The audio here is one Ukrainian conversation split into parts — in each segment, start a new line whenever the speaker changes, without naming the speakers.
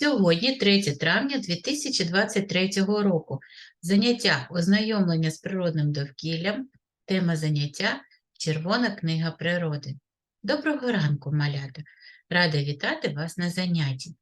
Сьогодні 3 травня 2023 року. Заняття ознайомлення з природним довкіллям. Тема заняття Червона книга природи. Доброго ранку, малята! Рада вітати вас на занятті.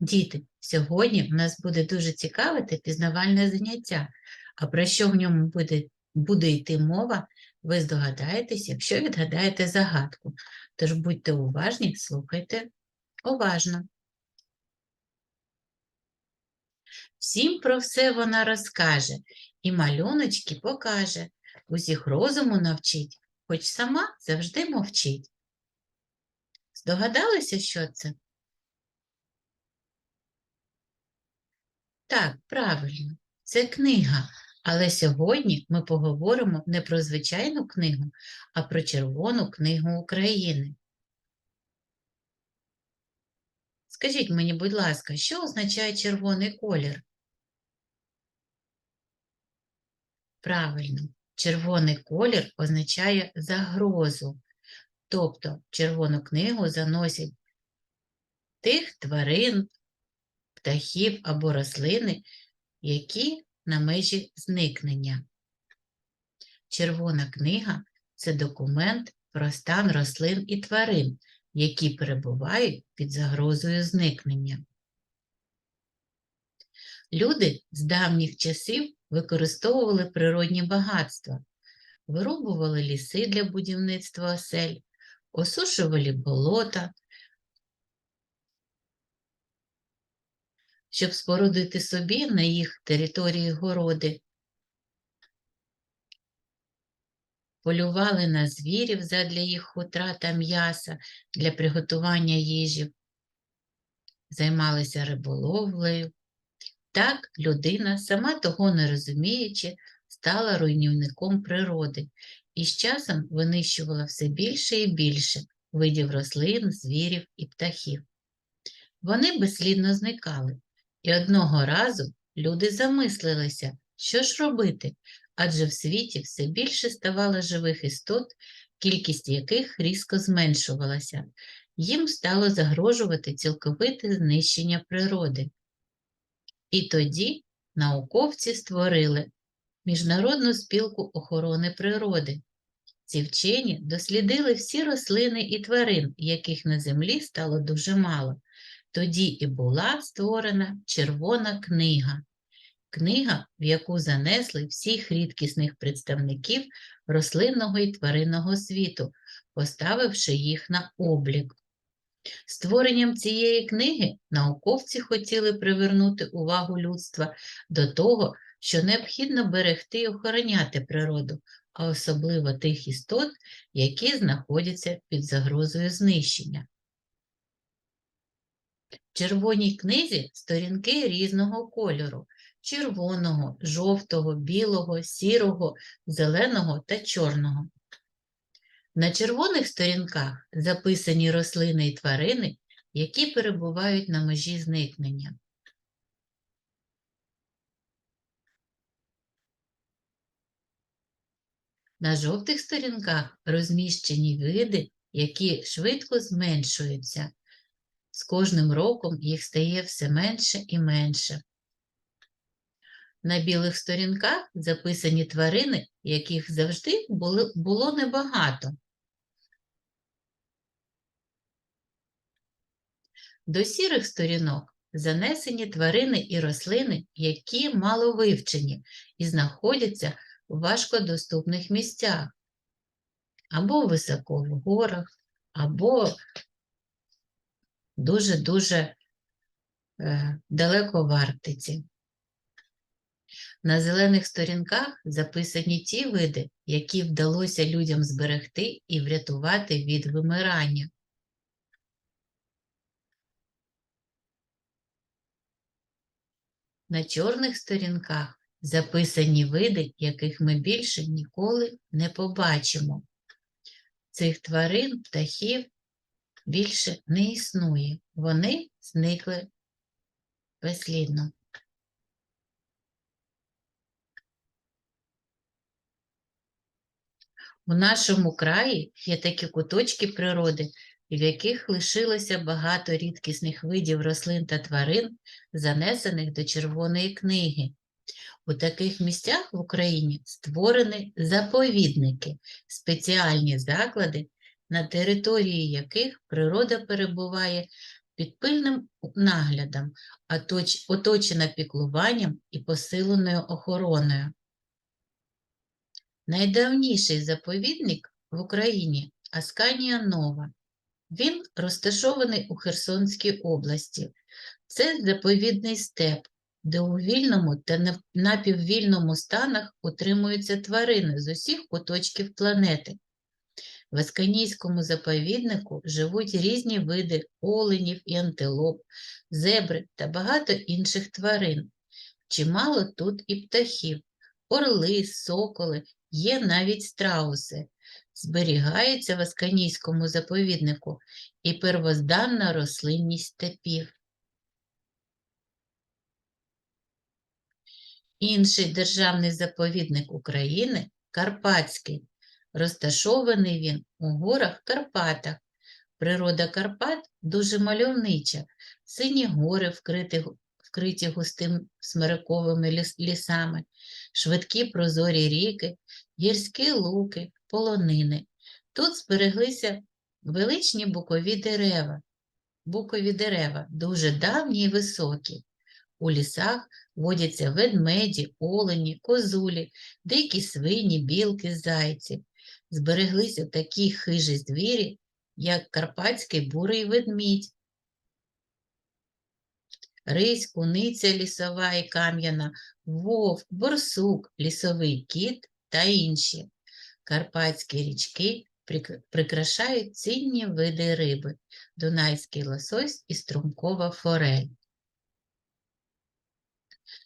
Діти, сьогодні в нас буде дуже цікаве та пізнавальне заняття. А про що в ньому буде, буде йти мова, ви здогадаєтесь, якщо відгадаєте загадку. Тож будьте уважні, слухайте уважно. Всім про все вона розкаже і малюночки покаже, усіх розуму навчить, хоч сама завжди мовчить. Здогадалися, що це? Так, правильно, це книга. Але сьогодні ми поговоримо не про звичайну книгу, а про Червону книгу України. Скажіть мені, будь ласка, що означає червоний колір? Правильно, червоний колір означає загрозу. Тобто в червону книгу заносять тих тварин, птахів або рослини, які на межі зникнення. Червона книга це документ про стан рослин і тварин, які перебувають під загрозою зникнення. Люди з давніх часів використовували природні багатства, вирубували ліси для будівництва осель, осушували болота, щоб спорудити собі на їх території городи, полювали на звірів задля їх хутра та м'яса для приготування їжі, займалися риболовлею. Так людина, сама того не розуміючи, стала руйнівником природи і з часом винищувала все більше і більше видів рослин, звірів і птахів. Вони безслідно зникали, і одного разу люди замислилися, що ж робити, адже в світі все більше ставало живих істот, кількість яких різко зменшувалася. Їм стало загрожувати цілковите знищення природи. І тоді науковці створили Міжнародну спілку охорони природи. Ці вчені дослідили всі рослини і тварин, яких на землі стало дуже мало. Тоді і була створена Червона книга. Книга, в яку занесли всіх рідкісних представників рослинного і тваринного світу, поставивши їх на облік. Створенням цієї книги науковці хотіли привернути увагу людства до того, що необхідно берегти і охороняти природу, а особливо тих істот, які знаходяться під загрозою знищення. В червоній книзі сторінки різного кольору червоного, жовтого, білого, сірого, зеленого та чорного. На червоних сторінках записані рослини і тварини, які перебувають на межі зникнення. На жовтих сторінках розміщені види, які швидко зменшуються. З кожним роком їх стає все менше і менше. На білих сторінках записані тварини, яких завжди було, небагато. До сірих сторінок занесені тварини і рослини, які мало вивчені і знаходяться в важкодоступних місцях, або високо в горах, або дуже-дуже е, далеко в Арктиці. На зелених сторінках записані ті види, які вдалося людям зберегти і врятувати від вимирання. На чорних сторінках записані види, яких ми більше ніколи не побачимо. Цих тварин, птахів більше не існує. Вони зникли безслідно. У нашому краї є такі куточки природи, в яких лишилося багато рідкісних видів рослин та тварин, занесених до Червоної книги. У таких місцях в Україні створені заповідники, спеціальні заклади, на території яких природа перебуває під пильним наглядом, оточена піклуванням і посиленою охороною. Найдавніший заповідник в Україні Асканія Нова. Він розташований у Херсонській області. Це заповідний степ, де у вільному та напіввільному станах утримуються тварини з усіх куточків планети. В Асканійському заповіднику живуть різні види оленів і антилоп, зебри та багато інших тварин. Чимало тут і птахів, орли, соколи, є навіть страуси. Зберігається в Асканійському заповіднику і первозданна рослинність степів. Інший державний заповідник України Карпатський. Розташований він у горах Карпатах. Природа Карпат дуже мальовнича. Сині гори вкриті, вкриті густим смириковими ліс- лісами, швидкі прозорі ріки, гірські луки, полонини. Тут збереглися величні букові дерева. Букові дерева дуже давні і високі. У лісах водяться ведмеді, олені, козулі, дикі свині, білки, зайці. Збереглися такі хижі звірі, як карпатський бурий ведмідь, рись, куниця лісова і кам'яна, вовк, борсук, лісовий кіт та інші. Карпатські річки прикрашають цінні види риби, дунайський лосось і струмкова форель.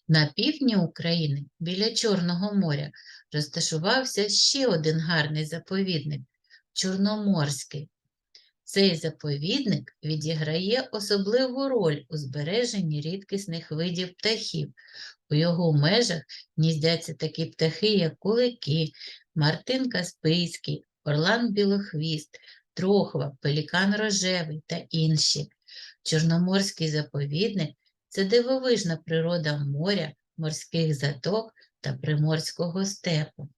На півдні України, біля Чорного моря, розташувався ще один гарний заповідник Чорноморський. Цей заповідник відіграє особливу роль у збереженні рідкісних видів птахів. У його межах гніздяться такі птахи, як кулики, мартин каспийський, орлан білохвіст, трохва, пелікан рожевий та інші. Чорноморський заповідник це дивовижна природа моря, морських заток та приморського степу.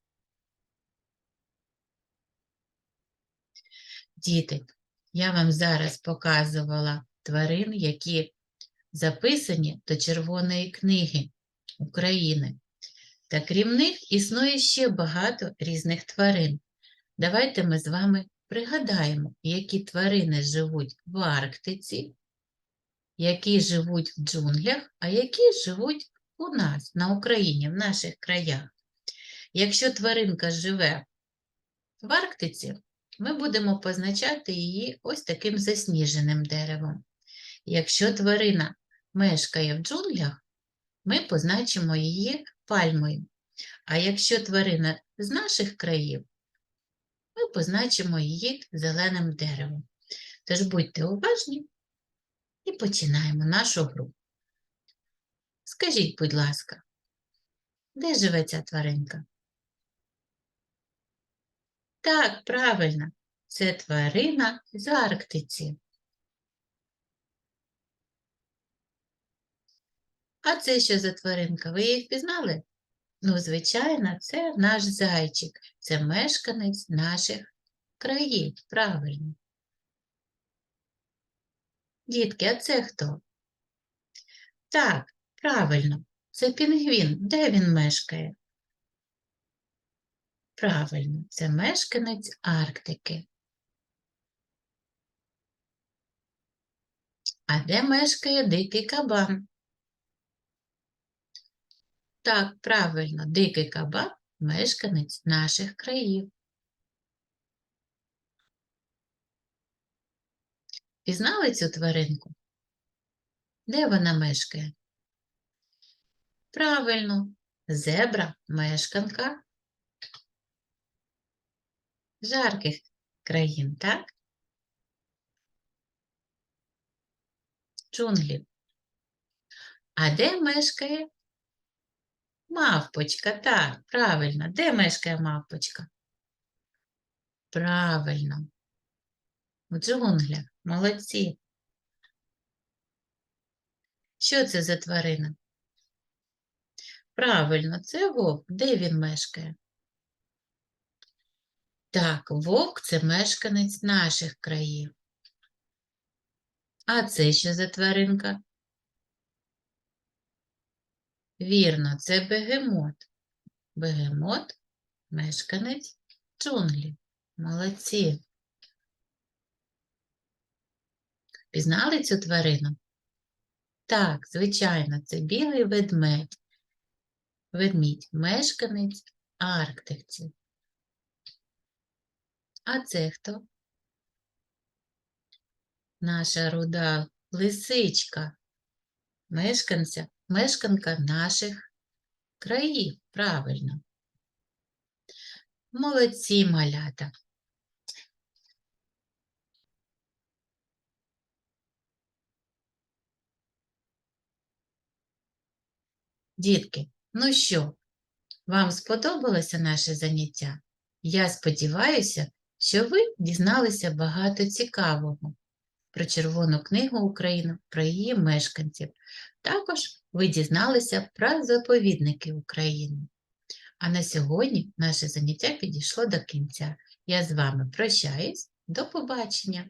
Діти, я вам зараз показувала тварин, які записані до Червоної книги України. Та крім них існує ще багато різних тварин. Давайте ми з вами пригадаємо, які тварини живуть в Арктиці, які живуть в джунглях, а які живуть у нас на Україні, в наших краях. Якщо тваринка живе в Арктиці, ми будемо позначати її ось таким засніженим деревом. Якщо тварина мешкає в джунглях, ми позначимо її пальмою. А якщо тварина з наших країв, ми позначимо її зеленим деревом. Тож будьте уважні і починаємо нашу гру. Скажіть, будь ласка, де живе ця тваринка? Так, правильно, це тварина з Арктиці. А це що за тваринка? Ви її впізнали? Ну, звичайно, це наш зайчик, це мешканець наших країв, правильно. Дітки, а це хто? Так, правильно, це пінгвін. Де він мешкає? Правильно, це мешканець Арктики. А де мешкає дикий кабан? Так, правильно, дикий кабан мешканець наших країв. Пізнали цю тваринку? Де вона мешкає? Правильно, зебра мешканка жарких країн, так? Джунглів. А де мешкає мавпочка? Так, правильно. Де мешкає мавпочка? Правильно. в джунглях. Молодці. Що це за тварина? Правильно, це вовк. Де він мешкає? Так, вовк це мешканець наших країв. А це що за тваринка? Вірно, це бегемот. Бегемот мешканець джунглів. Молодці. Пізнали цю тварину? Так, звичайно, це білий ведмедь. Ведмідь мешканець Арктики. А це хто? Наша руда лисичка, мешканця, мешканка наших країв, правильно. Молодці малята. Дітки, ну що, вам сподобалося наше заняття? Я сподіваюся, що ви дізналися багато цікавого про Червону книгу України, про її мешканців. Також ви дізналися про заповідники України. А на сьогодні наше заняття підійшло до кінця. Я з вами прощаюсь. До побачення!